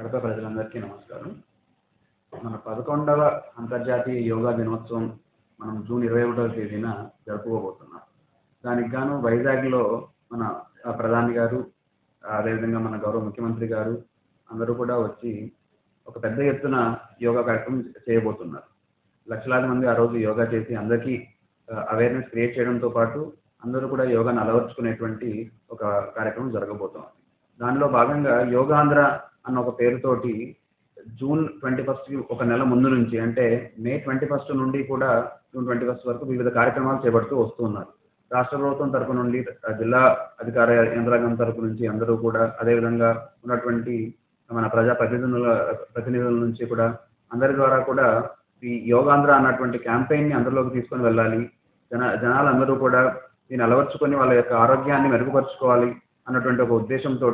కడప ప్రజలందరికీ నమస్కారం. మన పదకొండవ అంతర్జాతీయ యోగా దినోత్సవం మనం జూన్ ఇరవై ఒకటవ తేదీన జరుపుకోబోతున్నాం. దానికి గాను వైజాగ్లో మన ప్రధాని గారు అదేవిధంగా మన గౌరవ ముఖ్యమంత్రి గారు అందరూ కూడా వచ్చి ఒక పెద్ద ఎత్తున యోగా కార్యక్రమం చేయబోతున్నారు. లక్షలాది మంది ఆ రోజు యోగా చేసి అందరికీ అవేర్నెస్ క్రియేట్ చేయడంతో పాటు అందరూ కూడా యోగాను అలవర్చుకునేటువంటి ఒక కార్యక్రమం జరగబోతోంది. దానిలో భాగంగా యోగాంధ్ర అన్న ఒక పేరుతోటి జూన్ ట్వంటీ ఫస్ట్కి ఒక నెల ముందు నుంచి అంటే మే ట్వంటీ ఫస్ట్ నుండి కూడా జూన్ ట్వంటీ ఫస్ట్ వరకు వివిధ కార్యక్రమాలు చేపడుతూ వస్తున్నారు రాష్ట్ర ప్రభుత్వం తరపు నుండి జిల్లా అధికార యంత్రాంగం తరపు నుంచి అందరూ కూడా అదేవిధంగా ఉన్నటువంటి మన ప్రజా ప్రతినిధుల ప్రతినిధుల నుంచి కూడా అందరి ద్వారా కూడా ఈ యోగాంధ్ర అన్నటువంటి క్యాంపెయిన్ని అందరిలోకి తీసుకొని వెళ్ళాలి. జన జనాలందరూ కూడా దీన్ని అలవర్చుకొని వాళ్ళ యొక్క ఆరోగ్యాన్ని మెరుగుపరుచుకోవాలి అన్నటువంటి ఒక ఉద్దేశంతో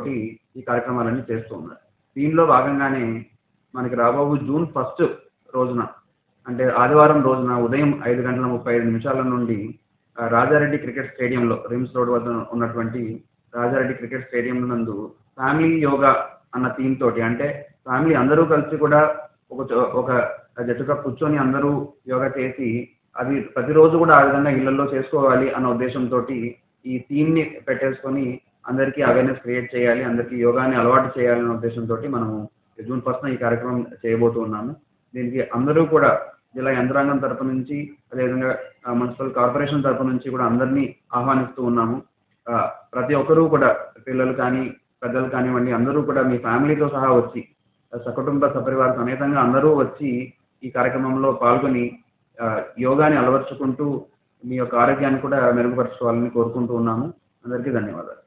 ఈ కార్యక్రమాలన్నీ చేస్తూ ఉన్నారు. దీనిలో భాగంగానే మనకి రాబోవు జూన్ ఫస్ట్ రోజున అంటే ఆదివారం రోజున ఉదయం ఐదు గంటల ముప్పై ఐదు నిమిషాల నుండి రాజారెడ్డి క్రికెట్ స్టేడియంలో రిమ్స్ రోడ్ వద్ద ఉన్నటువంటి రాజారెడ్డి క్రికెట్ స్టేడియం నందు ఫ్యామిలీ యోగా అన్న థీమ్ తోటి అంటే ఫ్యామిలీ అందరూ కలిసి కూడా ఒక చో- ఒక జట్టుగా కూర్చొని అందరూ యోగా చేసి అది ప్రతిరోజు కూడా ఆ విధంగా ఇళ్ళలో చేసుకోవాలి అన్న ఉద్దేశంతో ఈ థీమ్ని పెట్టేసుకొని అందరికీ అవేర్నెస్ క్రియేట్ చేయాలి అందరికీ యోగాని అలవాటు చేయాలనే ఉద్దేశంతో మనము జూన్ ఫస్ట్న ఈ కార్యక్రమం చేయబోతూ ఉన్నాము. దీనికి అందరూ కూడా జిల్లా యంత్రాంగం తరపు నుంచి అదేవిధంగా మున్సిపల్ కార్పొరేషన్ తరపు నుంచి కూడా అందరినీ ఆహ్వానిస్తూ ఉన్నాము. ప్రతి ఒక్కరూ కూడా పిల్లలు కానీ పెద్దలు కానివ్వండి అందరూ కూడా మీ ఫ్యామిలీతో సహా వచ్చి సకుటుంబ సపరివార సమేతంగా అందరూ వచ్చి ఈ కార్యక్రమంలో పాల్గొని యోగాని అలవర్చుకుంటూ మీ యొక్క ఆరోగ్యాన్ని కూడా మెరుగుపరచుకోవాలని కోరుకుంటూ ఉన్నాము. అందరికీ ధన్యవాదాలు.